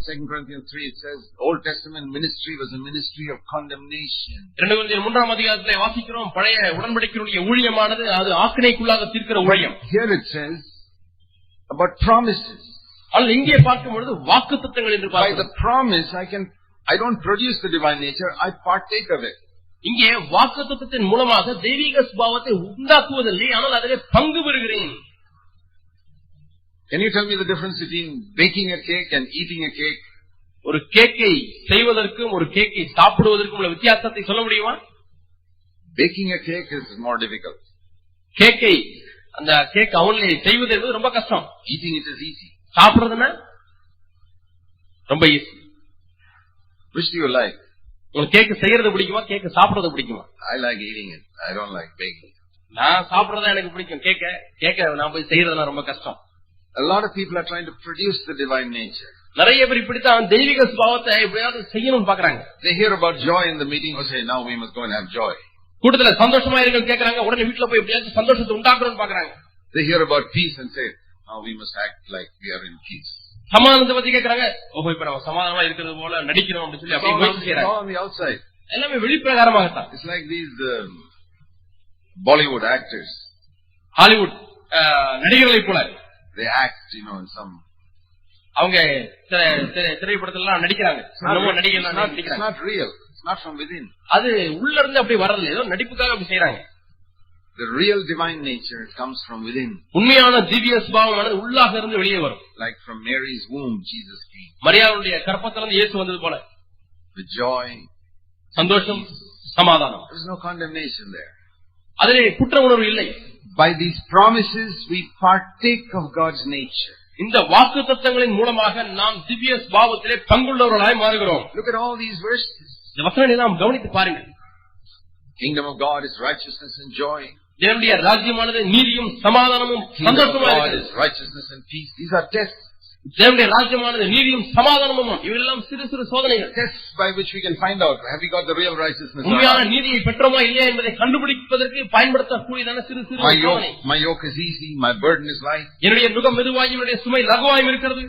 2 Corinthians 3 it says, Old Testament ministry was a ministry of condemnation. இரண்டு குழந்தைகள் மூன்றாம் அதிகாரத்திலே வாசிக்கிறோம் பழைய உடன்படிக்கையுடைய ஊழியமானது அது ஆக்கினைக்குள்ளாக தீர்க்கிற ஊழியம் Here it says about promises. ஆனால் இங்கே பார்க்கும் பொழுது வாக்கு திட்டங்கள் என்று By the பார்க்கிறோம் promise, I can, I don't produce the divine nature, I partake of it. இங்கே வாக்கு திட்டத்தின் மூலமாக தெய்வீக சுபாவத்தை உண்டாக்குவதில்லை ஆனால் அதிலே பங்கு பெறுகிறேன் Can you tell me the difference between baking a cake and eating a cake? ஒரு கேக்கை செய்வதற்கும் ஒரு கேக்கை சாப்பிடுவதற்கும் உள்ள வித்தியாசத்தை சொல்ல முடியுமா Baking a cake is more difficult. கேக்கை அந்த கேக் அவனிலே செய்வது என்பது ரொம்ப கஷ்டம் Eating it is easy. சாப்பிடுறதுன்னா ரொம்ப easy Which do you like? உங்களுக்கு கேக்கு செய்யறது பிடிக்குமா கேக்கு சாப்பிடுறது பிடிக்குமா I like eating it. I don't like baking. நான் சாப்பிடுறதா எனக்கு பிடிக்கும் கேக்க கேக்க நான் போய் செய்யறதுனா ரொம்ப கஷ்டம் A lot of people are trying to produce the divine nature. நிறைய பேர் இப்படித்தான் தெய்வீக சுபாவத்தை எப்படியாவது செய்யணும்னு பாக்குறாங்க They hear about joy in the meeting, oh say, now we must go and have joy. கூட்டத்துல சந்தோஷமா இருங்க கேக்குறாங்க உடனே வீட்டுல போய் எப்படியாவது சந்தோஷத்தை உண்டாக்கணும்னு பாக்குறாங்க They hear about peace and say, now we must act like we are in peace. சமாதானத்தை பத்தி கேக்குறாங்க ஓஹோ இப்ப நம்ம சமாதானமா இருக்கிறது போல நடிக்கணும் அப்படின்னு சொல்லி It's அப்படியே all, முயற்சி on, it's செய்யறாங்க all on the outside. எல்லாமே வெளிப்பிரகாரமாகத்தான் It's like these um, Bollywood actors. Hollywood ah, நடிகர்களைப் போல They act, you know, in some. அவங்க திரை- திரை- திரைப்படத்துல எல்லாம் நடிக்கிறாங்க நடிக்கிறாங்க. அது உள்ள இருந்து அப்படி வர்றது ஏதோ நடிப்புக்காக அப்படி செய்யறாங்க The real divine nature comes from within. உண்மையான திவ்ய சுபாவமானது உள்ளாக இருந்து வெளியே வரும் Like from Mary's womb, Jesus came. கற்பத்திலிருந்து இயேசு வந்தது போல With joy. சந்தோஷம் சமாதானம் There's no condemnation there. அதிலே குற்ற உணர்வு இல்லை By these promises, we partake of God's nature. இந்த வாக்கு தத்தங்களின் மூலமாக நாம் திவ்ய சுபாவத்திலே பங்குள்ளவர்களாய் மாறுகிறோம் Look at all these verses. இந்த வசனங்களை நாம் கவனித்து பாருங்கள் Kingdom of God is righteousness and joy. தேவனுடைய ராஜ்யமானது நீதியும் சமாதானமும் Kingdom of சந்தோஷமா God இருக்கிறது is righteousness and peace. These are tests. தேவனுடைய ராஜ்யமானது நீதியும் சமாதானமும் இவையெல்லாம் சிறு சிறு சோதனைகள் by which we can find out have we got the real righteousness or உண்மையான. நீதியை பெற்றோமா இல்லையா என்பதை கண்டுபிடிப்பதற்கு பயன்படுத்தக்கூடியதான சிறு சிறு சோதனை my yoke is easy, my burden is light. என்னுடைய நுகம் மெதுவாயும் என்னுடைய சுமை லகுவாயும் இருக்கிறது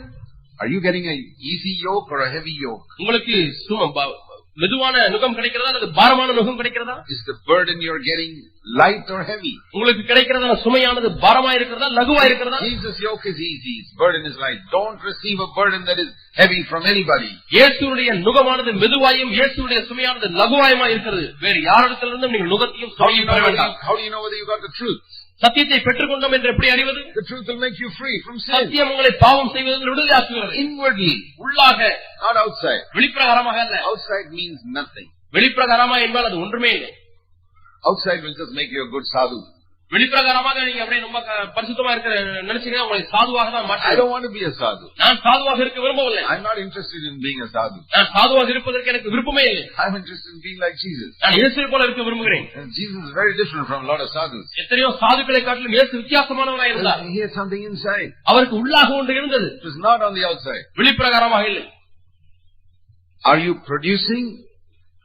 Are you getting a easy yoke or a heavy yoke? உங்களுக்கு சும ப- மெதுவான நுகம் கிடைக்கிறதா அல்லது பாரமான நுகம் கிடைக்கிறதா Is the burden you're getting light or heavy? உங்களுக்கு கிடைக்கிறதான சுமையானது பாரமா இருக்கிறதா லகுவா இருக்கிறதா Jesus' yoke is easy, his burden is light. Don't receive a burden that is heavy from anybody. இயேசுடைய நுகமானது மெதுவாயும் இயேசுடைய சுமையானது லகுவாயுமா இருக்கிறது வேறு யாரிடத்திலிருந்தும் நீங்கள் நுகத்தையும் you சுமையும் பெற வேண்டாம் you, how do you know whether you got the truth? சத்தியத்தை பெற்றுக்கொண்டோம் என்று எப்படி அறிவது The truth will make you free from sin. சத்தியம் உங்களை பாவம் செய்வதில் விடுதலையாக்குகிறது Inwardly, உள்ளாக not outside. வெளிப்பிரகாரமாக அல்ல Outside means nothing. வெளிப்பிரகாரமா என்பால் அது ஒன்றுமே இல்லை Outside will just make you a good sadhu. வெளிப்பிரகாரமாக நீங்க அப்படியே ரொம்ப பரிசுத்தமா இருக்கிற நினைச்சீங்கன்னா உங்களை சாதுவாக தான் sadhu. நான் சாதுவாக இருக்க விரும்பவில்லை not interested in being a sadhu. நான் சாதுவாக இருப்பதற்கு எனக்கு விருப்பமே இல்லை I'm interested in being like Jesus. நான் இயேசுவை போல இருக்க விரும்புகிறேன் is very different from a lot of sadhus. எத்தனையோ சாதுக்களை காட்டிலும் இயேசு வித்தியாசமானவராக இருந்தார் He had something inside. அவருக்கு உள்ளாக ஒன்று இருந்தது It was not on the outside. வெளிப்பிரகாரமாக இல்லை Are you producing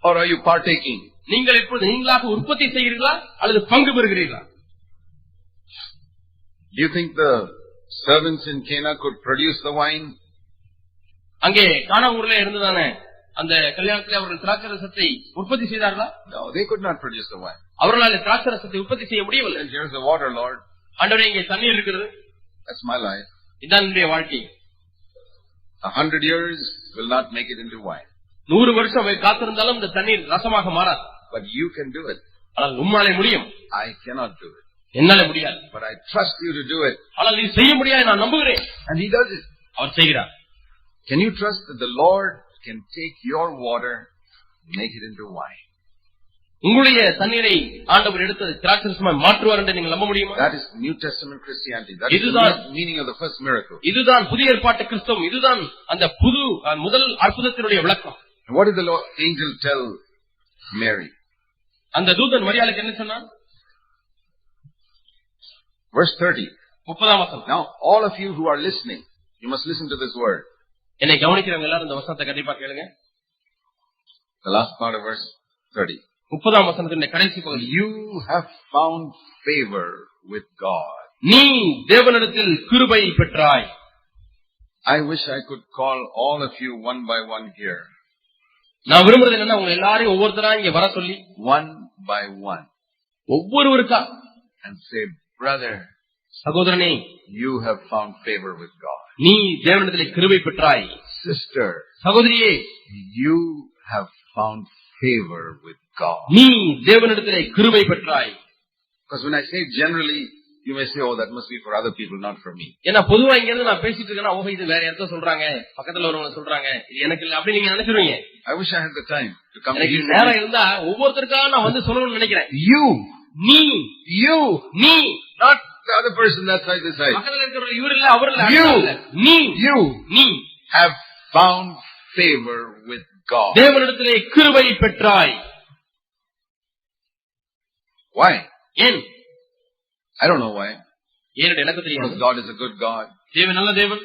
or are you partaking? நீங்கள் இப்பொழுது நீங்களாக உற்பத்தி செய்கிறீர்களா அல்லது பங்கு பெறுகிறீர்களா Do you think the servants in Cana could produce the wine? அங்கே காணாவூர்ல இருந்ததானே அந்த கல்யாணத்தில் அவர்கள் திராட்சை ரசத்தை உற்பத்தி செய்தார்களா No, they could not produce the wine. அவர்களால் திராட்சை ரசத்தை உற்பத்தி செய்ய முடியவில்லை And here's the water, Lord. ஆண்டவரே இங்கே தண்ணீர் இருக்கிறது That's my life. இதுதான் என்னுடைய வாழ்க்கை A hundred years will not make it into wine. நூறு வருஷம் வை- காத்திருந்தாலும் இந்த தண்ணீர் ரசமாக மாறாது But you can do it. ஆனால் உம்மாலே முடியும் I cannot do it. என்னால முடியாது But I trust you to do it. ஆனால் நீ செய்ய முடியாது நான் நம்புகிறேன் And he does it. அவர் செய்கிறார் Can you trust that the Lord can take your water, make it into wine? உங்களுடைய தண்ணீரை ஆண்டவர் எடுத்து திராட்சை ரசமாய் மாற்றுவார் என்று நீங்கள் நம்ப முடியுமா That is New Testament Christianity. That is the இதுதான் meaning of the first miracle. இதுதான் புதிய ஏற்பாட்டு கிறிஸ்தவம் இதுதான் அந்த புது முதல் அற்புதத்தினுடைய விளக்கம் what did the Lord, angel tell Mary? அந்த தூதன் மரியாதைக்கு என்ன சொன்னான் Verse 30. முப்பதாம் வசனம் Now, all of you who are listening, you must listen to this word. என்னை கவனிக்கிறவங்க எல்லாரும் இந்த வசனத்தை கண்டிப்பா கேளுங்க The last part of verse 30. முப்பதாம் வசனத்தினுடைய கடைசி பகுதி You have found favor with God. நீ தேவனிடத்தில் கிருபை பெற்றாய் I wish I could call all of you one by one here. நான் விரும்புறது என்னன்னா உங்க எல்லாரையும் ஒவ்வொருத்தரா இங்க வர சொல்லி One by one. ஒவ்வொருவருக்கா And say, brother, சகோதரனே you have found favor with God. நீ தேவனிடத்திலே கிருபை பெற்றாய் Sister, சகோதரியே you have found favor with God. நீ தேவனிடத்திலே கிருபை பெற்றாய் Because when I say generally, you may say, oh, that must be for other people, not for me. ஏன்னா பொதுவா இங்க இருந்து நான் பேசிட்டு இருக்கேன்னா ஓஹோ இது வேற இடத்த சொல்றாங்க பக்கத்துல ஒருவங்க சொல்றாங்க இது எனக்கு இல்ல அப்படி நீங்க நினைச்சிருவீங்க I wish I had the time to come to எனக்கு you. நேரம் இருந்தா ஒவ்வொருத்தருக்காக நான் வந்து சொல்லணும்னு நினைக்கிறேன் You, நீ you, நீ not the other person that side this side. பக்கத்துல இருக்கிற இவர் இல்ல அவர் இல்ல You. அடுத்தவர் இல்ல. நீ You நீ have found favor with God. தேவனிடத்திலே கிருபை பெற்றாய் Why? ஏன் I don't know why. ஏன் எனக்கு தெரியாது Because God is a good God. தேவன் நல்ல தேவன்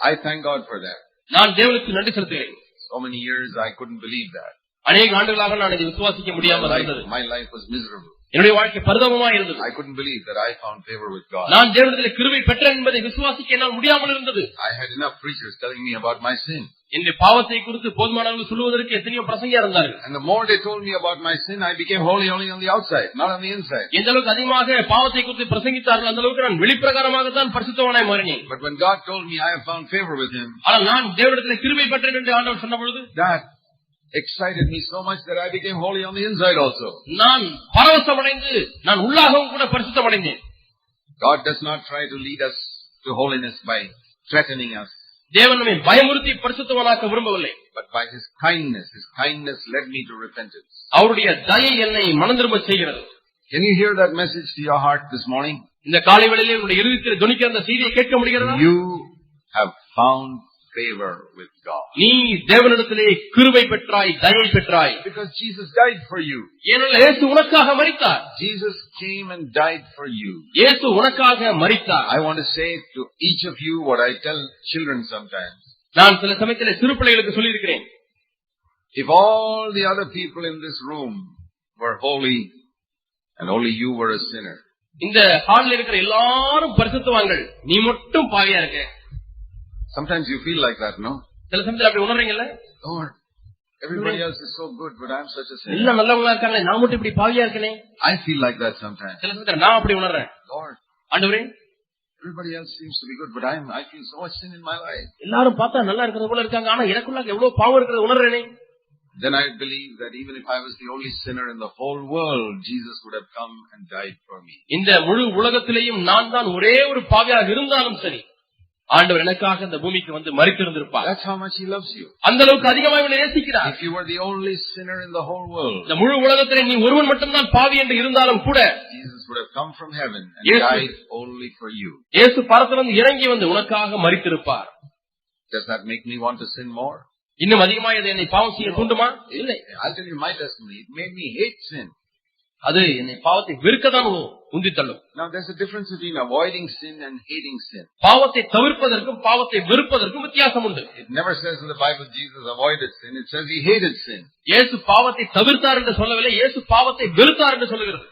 I thank God for that. நான் தேவனுக்கு நன்றி செலுத்துகிறேன் So many years I couldn't believe that. அநேக ஆண்டுகளாக நான் இதை விசுவாசிக்க My முடியாமல் life, இருந்தது my life was miserable. என்னுடைய வாழ்க்கை பரிதாபமா இருந்தது I couldn't believe that I found favor with God. நான் தேவனிடத்தில் கிருபை பெற்றேன் என்பதை விசுவாசிக்க என்னால் முடியாமல் இருந்தது I had enough preachers telling me about my sin. என்னுடைய பாவத்தை குறித்து போதுமானவர்கள் சொல்லுவதற்கு எத்தனையோ பிரசங்கியா இருந்தார்கள் And the more they told me about my sin, I became holy only on the outside, not on the inside. எந்த அளவுக்கு அதிகமாக பாவத்தை குறித்து பிரசங்கித்தார்கள் அந்த அளவுக்கு நான் வெளிப்பிரகாரமாகத்தான் பரிசுத்தவனாய் மாறினேன் But when God told me I have found favor with Him, ஆனால் நான் தேவனிடத்தில் கிருபை பெற்றேன் என்று ஆண்டவர் சொன்ன பொழுது that excited me so much that I became holy on the inside also. நான் பரவசமடைந்து நான் உள்ளாகவும் கூட பரிசுத்தமடைந்தேன் God does not try to lead us to holiness by threatening us, தேவன் நம்மை பயமுறுத்தி பரிசுத்தவனாக்க விரும்பவில்லை but by His kindness. His kindness led me to repentance. அவருடைய தயை என்னை மனந்திரும்ப செய்கிறது Can you hear that message to your heart this morning? இந்த காலை வேளையிலே உங்களுடைய இறுதித்தில் துணிக்கிற அந்த செய்தியை கேட்க முடிகிறதா You have found favor with God. நீ தேவனிடத்திலே கிருபை பெற்றாய் தயை பெற்றாய் Because Jesus died for you. ஏனெனில் இயேசு உனக்காக மரித்தார் Jesus came and died for you. இயேசு உனக்காக மரித்தார் I want to say to each of you what I tell children sometimes. நான் சில சமயத்திலே சிறு பிள்ளைகளுக்கு சொல்லியிருக்கிறேன் If all the other people in this room were holy and only you were a sinner, இந்த ஹாலில் இருக்கிற எல்லாரும் பரிசுத்தவான்கள் நீ மட்டும் பாவியா இருக்க sometimes you feel like that, no? சில சமயத்தில் அப்படி உணர்றீங்கல்ல Lord, everybody else is so good, but I'm such a sinner. எல்லாம் நல்லவங்களா இருக்காங்களே நான் மட்டும் இப்படி பாவியா இருக்கனே I feel like that sometimes. சில சமயத்தில் நான் அப்படி உணர்றேன் Lord, ஆண்டவரே everybody else seems to be good, but I'm, I feel so much sin in my life. எல்லாரும் பார்த்தா நல்லா இருக்கிறது போல இருக்காங்க ஆனா எனக்குள்ள எவ்வளவு பாவம் இருக்கிறது உணர்றேனே Then I believe that even if I was the only sinner in the whole world, Jesus would have come and died for me. இந்த முழு உலகத்திலேயும் நான் தான் ஒரே ஒரு பாவியாக இருந்தாலும் சரி ஆண்டவர் எனக்காக இந்த பூமிக்கு வந்து மறித்திருந்திருப்பார் That's how much He loves you. அந்த அளவுக்கு அதிகமாக இவனை நேசிக்கிறார் If you were the only sinner in the whole world, இந்த முழு உலகத்திலே நீ ஒருவன் மட்டும்தான் பாவி என்று இருந்தாலும் கூட Jesus would have come from heaven and Yes. died only for you. இயேசு பரத்திலிருந்து இறங்கி வந்து உனக்காக மறித்திருப்பார் Does that make me want to sin more? இன்னும் அதிகமாக இது என்னை பாவம் செய்ய தூண்டுமா இல்லை I'll tell you my testimony. It made me hate sin. அது என்னை பாவத்தை வெறுக்கத்தான் உந்தி தள்ளும் Now there's a difference between avoiding sin and hating sin. பாவத்தை தவிர்ப்பதற்கும் பாவத்தை வெறுப்பதற்கும் வித்தியாசம் உண்டு It never says in the Bible Jesus avoided sin. It says he hated sin. இயேசு பாவத்தை தவிர்த்தார் என்று சொல்லவில்லை இயேசு பாவத்தை வெறுத்தார் என்று சொல்லுகிறது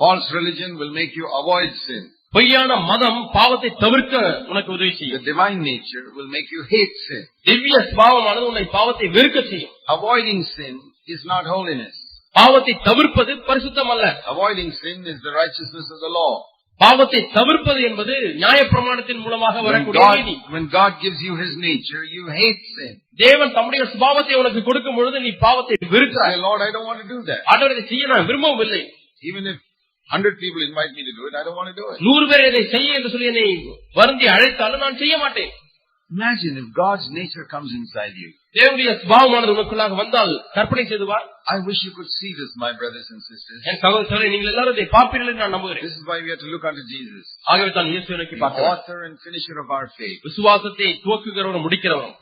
False religion will make you avoid sin. பொய்யான மதம் பாவத்தை தவிர்க்க உனக்கு உதவி The செய்யும் divine nature will make you hate sin. திவ்ய சுபாவமானது உன்னை பாவத்தை வெறுக்க செய்யும் Avoiding sin is not holiness. பாவத்தை தவிர்ப்பது பரிசுத்தம் அல்ல Avoiding sin is the righteousness of the law. பாவத்தை தவிர்ப்பது என்பது நியாயப்பிரமாணத்தின் மூலமாக வரக்கூடிய நீதி when God gives you his nature, you hate sin. தேவன் தம்முடைய சுபாவத்தை உனக்கு கொடுக்கும் பொழுது நீ பாவத்தை வெறுக்கிறாய் Lord, I don't want to do that. ஆண்டவர் செய்ய நான் விரும்பவும் இல்லை Even if hundred people invite me to do it, I don't want to do it. நூறு பேர் இதை செய்ய என்று சொல்லி என்னை வருந்தி அழைத்தாலும் நான் செய்ய மாட்டேன் Imagine if God's nature comes inside you. தேவனுடைய சுபாவமானது உனக்குள்ளாக வந்தால் கற்பனை செய்துவார். I wish you could see this, my brothers and sisters. என் சகோதரரை நீங்கள் எல்லாரும் இதை பார்ப்பீர்கள் என்று நான் நம்புகிறேன். This is why we have to look unto Jesus, ஆகவே தான் நோக்கி author and finisher of our faith. விசுவாசத்தை துவக்குகிறவரும் முடிக்கிறவரும்.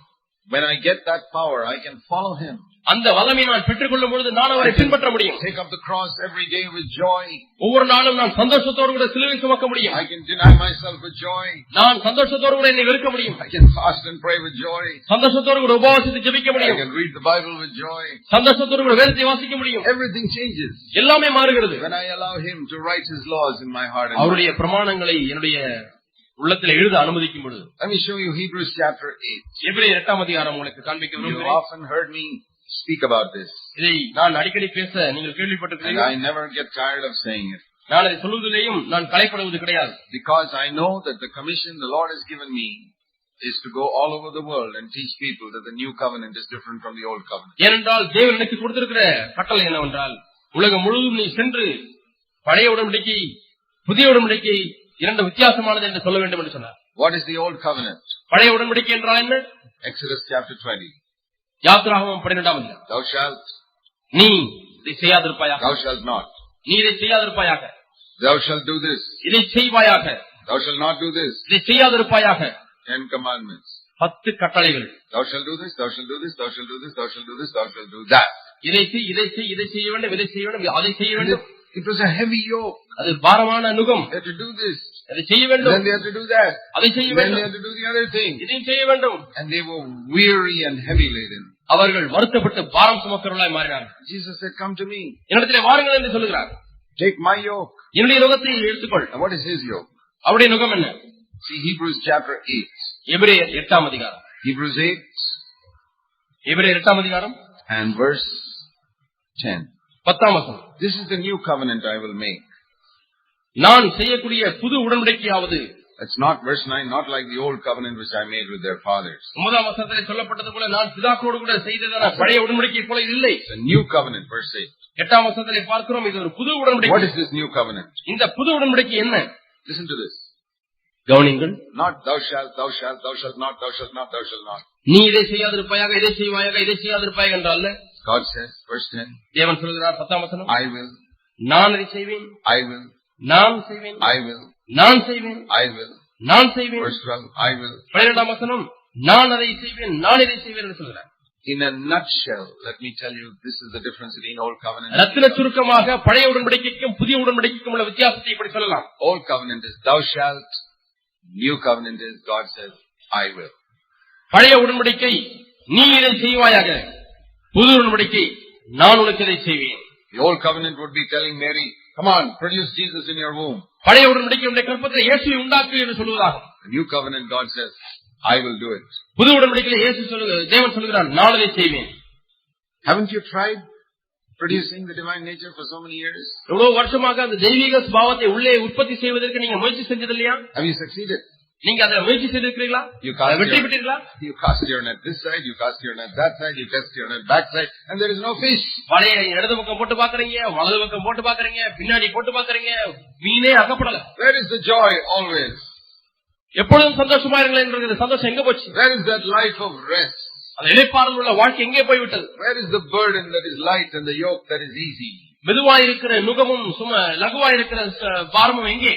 When I get that power, I can follow him. அந்த வல்லமை நான் பெற்றுக் கொள்ளும் பொழுது நான் அவரை பின்பற்ற முடியும் Take up the cross every day with joy. ஒவ்வொரு நாளும் நான் சந்தோஷத்தோடு கூட சிலுவை சுமக்க முடியும் I can deny myself with joy. நான் சந்தோஷத்தோடு கூட என்னை வெறுக்க முடியும் I can fast and pray with joy. சந்தோஷத்தோடு கூட உபவாசித்து ஜெபிக்க I முடியும் can read the Bible with joy. சந்தோஷத்தோடு கூட வேதத்தை வாசிக்க முடியும் Everything changes எல்லாமே மாறுகிறது when I allow him to write his laws in my heart. And mind. அவருடைய பிரமாணங்களை என்னுடைய உள்ளத்துல எழுத அனுமதிக்கும் பொழுது Let me show you Hebrews chapter 8. எபிரேயர் எட்டாம் அதிகாரம் உங்களுக்கு காண்பிக்க You விரும்புகிறேன் often heard me speak about this, இதை நான் அடிக்கடி பேச நீங்கள் கேள்விப்பட்டிருக்கிறீர்கள் I never get tired of saying it. நான் அதை சொல்வதிலேயும் நான் கலைப்படுவது கிடையாது Because I know that the commission the Lord has given me is to go all over the world and teach people that the new covenant is different from the old covenant. ஏனென்றால் தேவன் எனக்கு கொடுத்திருக்கிற கட்டளை என்னவென்றால் உலகம் முழுவதும் நீ சென்று பழைய உடன்படிக்கை புதிய உடன்படிக்கை இரண்டு வித்தியாசமானது என்று சொல்ல வேண்டும் என்று சொன்னார் What is the old covenant? பழைய உடன்படிக்கை என்றால் என்ன Exodus chapter 20. யாத்திராகமம் பன்னிரெண்டாம் அதிகாரம் shalt, நீ இதை செய்யாதிருப்பாயாக shalt not. நீ இதை செய்யாதிருப்பாயாக shalt do this. இதை செய்வாயாக shalt not do this. இதை செய்யாதிருப்பாயாக Ten commandments. பத்து கட்டளைகள் Thou shalt do this, thou shalt do this, thou shalt do this, thou shalt do this, thou shalt do that. இதை செய் இதை செய் இதை செய்ய வேண்டும் இதை செய்ய வேண்டும் அதை செய்ய வேண்டும் it, was a heavy yoke. அது பாரமான நுகம் to do this. அதை செய்ய Then வேண்டும் they had to do that. அதை செய்ய Then they வேண்டும் had to do the other thing. இதையும் செய்ய வேண்டும் And they were weary and heavy laden. அவர்கள் வருத்தப்பட்டு பாரம் சுமக்கிறவர்களாய் மாறினார்கள் Jesus said, Come to me. என்னிடத்திலே வாருங்கள் என்று சொல்லுகிறார் Take my yoke. என்னுடைய நுகத்தை எடுத்துக்கொள் And what is his yoke? அவருடைய நுகம் என்ன See Hebrews chapter 8. எபிரேயர் எட்டாம் அதிகாரம் Hebrews 8 எபிரேயர் எட்டாம் அதிகாரம் and verse 10. பத்தாம் வசனம் This is the new covenant I will make. நான் செய்யக்கூடிய புது உடன்படிக்கையாவது It's not verse 9, not like the old covenant which I made with their fathers. ஒன்பதாம் வசனத்திலே சொல்லப்பட்டது போல நான் பிதாக்களோடு கூட செய்ததான பழைய உடன்படிக்கை போல இது இல்லை It's a new covenant, verse 8. எட்டாம் வசனத்திலே பார்க்கிறோம் இது ஒரு புது What உடன்படிக்கை is this new covenant? இந்த புது உடன்படிக்கை என்ன Listen to this. கவனிங்கள் Not thou shalt, thou shalt, thou shalt not, thou shalt not, thou shalt not. நீ இதை செய்யாதிருப்பாயாக இதை செய்வாயாக இதை செய்யாதிருப்பாயாக என்றால் God says, verse 10, தேவன் சொல்கிறார் பத்தாம் வசனம் I will, நான் இதை செய்வேன் I will, நான் செய்வேன் I will, நான் செய்வேன் I will. நான் செய்வேன் Verse 12, I will. பன்னிரெண்டாம் வசனம் நான் அதை செய்வேன் நான் இதை செய்வேன் என்று சொல்கிறார் In a nutshell, let me tell you, this is the difference between old covenant and ரத்தின சுருக்கமாக பழைய உடன்படிக்கைக்கும் புதிய உடன்படிக்கைக்கும் உள்ள வித்தியாசத்தை இப்படி சொல்லலாம் Old covenant is thou shalt. New covenant is God says, I will. பழைய உடன்படிக்கை நீ இதை செய்வாயாக புது உடன்படிக்கை நான் உனக்கு இதை செய்வேன் The old covenant would be telling Mary, come on, produce Jesus in your womb. பழைய உடன்படிக்கை உடைய கற்பத்தில் இயேசுவை உண்டாக்கு என்று சொல்வதாகும் The new covenant, God says, I will do it. புது உடன்படிக்கையில் இயேசு சொல்லு தேவன் சொல்கிறார் நான் இதை செய்வேன் Haven't you tried producing the divine nature for so many years? எவ்வளவு வருஷமாக அந்த தெய்வீக சுபாவத்தை உள்ளே உற்பத்தி செய்வதற்கு நீங்க முயற்சி செஞ்சது இல்லையா Have you succeeded? நீங்க அதை முயற்சி செய்திருக்கிறீங்களா cast அதை வெற்றி your- பெற்றீர்களா You cast your net this side, you cast your net that side, you cast your net back side, and there is no fish. வலைய இடது பக்கம் போட்டு பாக்குறீங்க வலது பக்கம் போட்டு பாக்குறீங்க பின்னாடி போட்டு பாக்குறீங்க மீனே அகப்படல Where is the joy always? எப்பொழுதும் சந்தோஷமா இருங்களேன் என்கிற சந்தோஷம் எங்க போச்சு Where is that life of rest? அந்த இழைப்பாறுதல் உள்ள வாழ்க்கை எங்கே போய்விட்டது Where is the burden that is light and the yoke that is easy? மெதுவாய் இருக்கிற நுகமும் சும லகுவாய் இருக்கிற பாரமும் எங்கே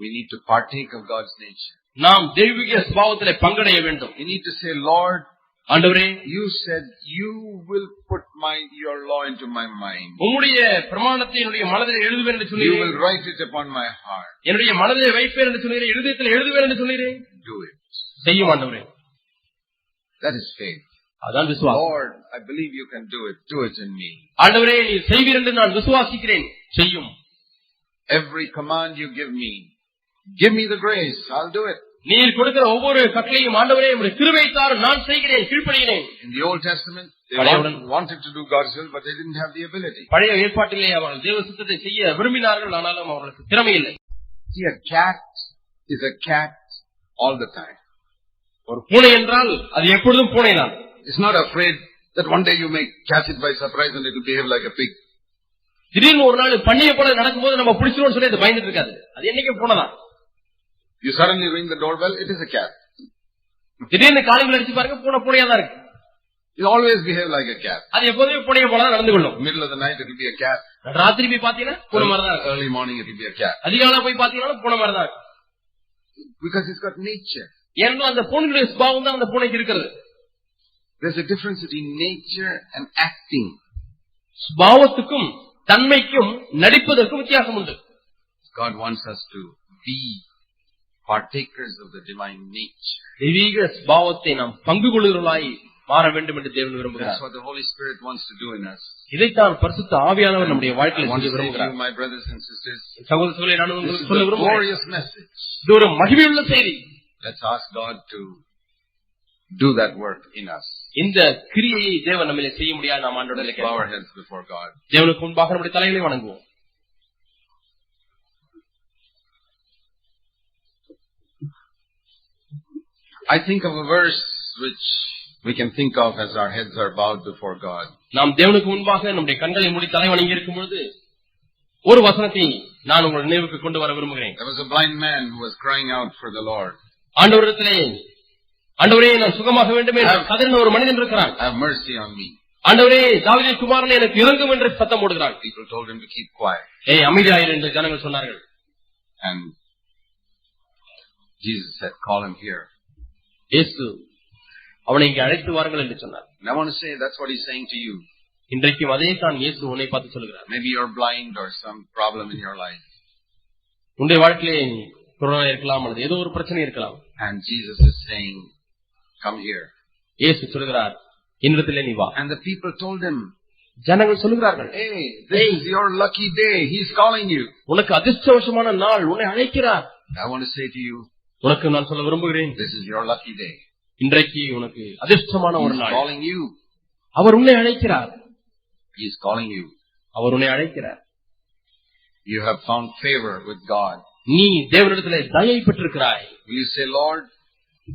We need to partake of God's nature. நாம் தெய்வீக சுபாவத்திலே பங்கடைய வேண்டும் We need to say, Lord, ஆண்டவரே you said you will put my your law into my mind. உம்முடைய பிரமாணத்தை என்னுடைய மனதில் எழுதுவேன் என்று You will write it upon my heart. என்னுடைய மனதில் வைப்பேன் என்று சொன்னீர்கள் எழுதத்தில் எழுதுவேன் என்று சொன்னீர்கள் Do it. செய்யும் ஆண்டவரே That is faith. அதான் விசுவாசம் Lord, I believe you can do it. Do it in me. ஆண்டவரே நீ செய்வீர் என்று நான் விசுவாசிக்கிறேன் செய்யும் Every command you give me, give me the grace. I'll do it. நீர் கொடுக்கிற ஒவ்வொரு கட்டளையும் ஆண்டவரே உங்களுடைய திருவைத்தார் நான் செய்கிறேன் கீழ்ப்படுகிறேன் In the Old Testament, they Padayavudan. want- wanted to do God's will, but they didn't have the ability. பழைய ஏற்பாட்டிலே அவர்கள் தேவ சித்தத்தை செய்ய விரும்பினார்கள் ஆனாலும் அவர்களுக்கு திறமை இல்லை See, a cat is a cat all the time. ஒரு பூனை என்றால் அது எப்பொழுதும் பூனை தான் It's not afraid that one day you may catch it by surprise and it will behave like a pig. திடீர்னு ஒரு நாள் பண்ணிய போல நடக்கும்போது நம்ம பிடிச்சிருவோம் சொல்லி அது பயந்துட்டு இருக்காது அது என்னைக்கும் பூனை தான் You suddenly ring the doorbell, it is a cat. திடீர்னு காலையில் அடிச்சு பாருங்க பூனை பூனையா தான் இருக்கு It always behave like a cat. அது எப்போதுமே பூனைய போல தான் நடந்து கொள்ளும் Middle of the night, it will be a cat. ராத்திரி போய் பாத்தீங்கன்னா பூனை மாதிரி தான் இருக்கும் Early morning, it will be a cat. அதிகாலை போய் பாத்தீங்கன்னா பூனை மாதிரி தான் இருக்கும் Because it's got nature. ஏன்னா அந்த பூனையுடைய சுபாவம் தான் அந்த பூனைக்கு இருக்கிறது There's a difference between nature and acting. சுபாவத்துக்கும் தன்மைக்கும் நடிப்பதற்கும் வித்தியாசம் உண்டு God wants us to be partakers of the divine nature. தெய்வீக சுபாவத்தை நாம் பங்கு கொள்ளுகிறவர்களாய் மாற வேண்டும் என்று தேவன் That's விரும்புகிறார் what the Holy Spirit wants to do in us. இதைத்தான் பரிசுத்த ஆவியானவர் நம்முடைய வாழ்க்கையில் செய்ய விரும்புகிறார் my brothers and sisters, சகோதர சகோதரி நான் உங்களுக்கு சொல்ல விரும்புகிறேன் glorious message. இது ஒரு மகிமையுள்ள செய்தி Let's ask God to do that work in us. இந்த கிரியையை தேவன் நம்மளை செய்ய முடியாது நாம் ஆண்டோட Let's bow our heads before God. தேவனுக்கு முன்பாக நம்முடைய தலைகளை வணங்குவோம் I think of a verse which we can think of as our heads are bowed before God. நாம் தேவனுக்கு முன்பாக நம்முடைய கண்களை மூடி தலை வணங்கி இருக்கும் பொழுது ஒரு வசனத்தை நான் உங்கள் நினைவுக்கு கொண்டு வர விரும்புகிறேன் There was a blind man who was crying out for the Lord. ஆண்டவரிடத்திலே ஆண்டவரே நான் சுகமாக வேண்டும் என்று கதறின ஒரு மனிதன் இருக்கிறான் Have mercy on me. ஆண்டவரே தாவிதின் குமாரனை எனக்கு இறங்கும் என்று சத்தம் போடுகிறான் People told him to keep quiet. ஏய் அமைதியாயிரு என்று ஜனங்கள் சொன்னார்கள் And Jesus said, call him here. இயேசு அவனை இங்கே அழைத்து வாருங்கள் என்று சொன்னார் And I want to say that's what he's saying to you. இன்றைக்கும் அதே தான் இயேசு உன்னை பார்த்து சொல்கிறார் Maybe you're blind or some problem in your life. உன்னுடைய வாழ்க்கையிலே கொரோனா இருக்கலாம் அல்லது ஏதோ ஒரு பிரச்சனை இருக்கலாம் And Jesus is saying, come here. இயேசு சொல்கிறார் என்னிடத்திலே நீ வா And the people told him, ஜனங்கள் சொல்கிறார்கள் hey, this is your lucky day. He's calling you. உனக்கு அதிர்ஷ்டவசமான நாள் உன்னை அழைக்கிறார் I want to say to you, உனக்கு நான் சொல்ல விரும்புகிறேன் this is your lucky day. இன்றைக்கு உனக்கு அதிர்ஷ்டமான ஒரு He's நாள் calling you. அவர் உன்னை அழைக்கிறார் He's calling you. அவர் உன்னை அழைக்கிறார் You have found favor with God. நீ தேவனிடத்திலே தயை பெற்றிருக்கிறாய் Will you say, Lord,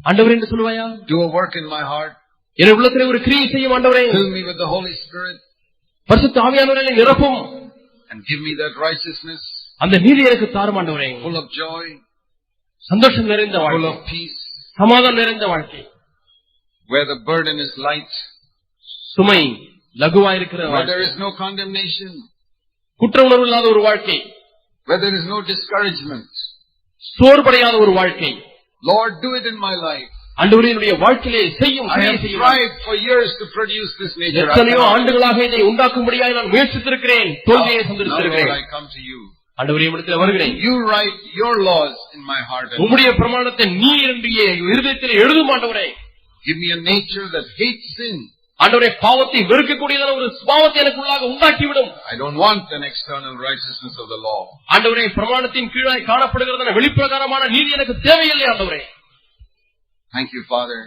ஆண்டவர் என்று சொல்லுவாயா do a work in my heart. என் உள்ளத்திலே ஒரு கிரியை செய்யும் ஆண்டவரே Fill me with the Holy Spirit பரிசுத்த ஆவியானவரை நிரப்பும் and give me that righteousness அந்த நீதி எனக்கு தாரும் ஆண்டவரே full of joy, சந்தோஷம் நிறைந்த வாழ்க்கை of peace, சமாதானம் நிறைந்த வாழ்க்கை where the burden is light, சுமை லகுவாயிருக்கிற where வாழ்க்கை there is no condemnation, குற்ற உணர்வு இல்லாத ஒரு வாழ்க்கை where there is no discouragement. சோர்வடையாத ஒரு வாழ்க்கை Lord, do it in my life. ஆண்டவரே என்னுடைய வாழ்க்கையிலே செய்யும் எத்தனையோ. ஆண்டுகளாக இதை உண்டாக்கும்படியாக நான் முயற்சித்திருக்கிறேன் தோல்வியை சந்தித்திருக்கிறேன் I come to you. ஆண்டவரே இடத்தில் வருகிறேன் You write your laws in my heart and உம்முடைய பிரமாணத்தை நீ என்னுடைய இருதயத்தில் எழுதும் ஆண்டவரே give me a nature that hates sin. ஆண்டவரே பாவத்தை வெறுக்கக்கூடியதான ஒரு சுபாவத்தை எனக்குள்ளாக உண்டாக்கிவிடும் I don't want an external righteousness of the law. ஆண்டவரே பிரமாணத்தின் கீழாய் காணப்படுகிறதான வெளிப்பிரகாரமான நீதி எனக்கு தேவையில்லை ஆண்டவரே Thank you, Father.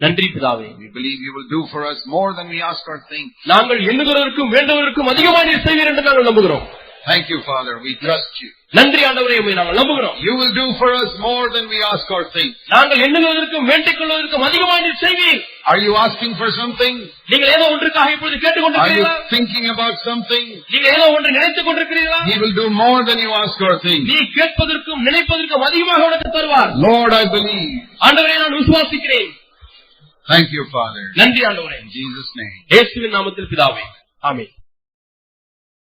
நன்றி பிதாவே We believe you will do for us more than we ask or think. நாங்கள் எண்ணுகிறதற்கும் வேண்டுவதற்கும் அதிகமாக நீர் செய்வீர் என்று நாங்கள் நம்புகிறோம் Thank you, Father. We trust you. நன்றி ஆண்டவரே உம்மை நாங்கள் நம்புகிறோம் You will do for us more than we ask or think. நாங்கள் எண்ணுகிறதற்கும் வேண்டிக் கொள்வதற்கும் அதிகமாக நீர் செய்வீர் Are you asking for something? நீங்கள் ஏதோ ஒன்றுக்காக இப்பொழுது Are you கேட்டுக்கொண்டிருக்கிறீர்களா thinking about something? நீங்கள் ஏதோ ஒன்று நினைத்துக் கொண்டிருக்கிறீர்களா He will do more than you ask or think. நீ கேட்பதற்கும் நினைப்பதற்கும் அதிகமாக உனக்கு தருவார் Lord, I believe. ஆண்டவரே நான் விசுவாசிக்கிறேன் Thank you, Father. நன்றி ஆண்டவரே In Jesus' name. இயேசுவின் நாமத்தில் பிதாவே ஆமென்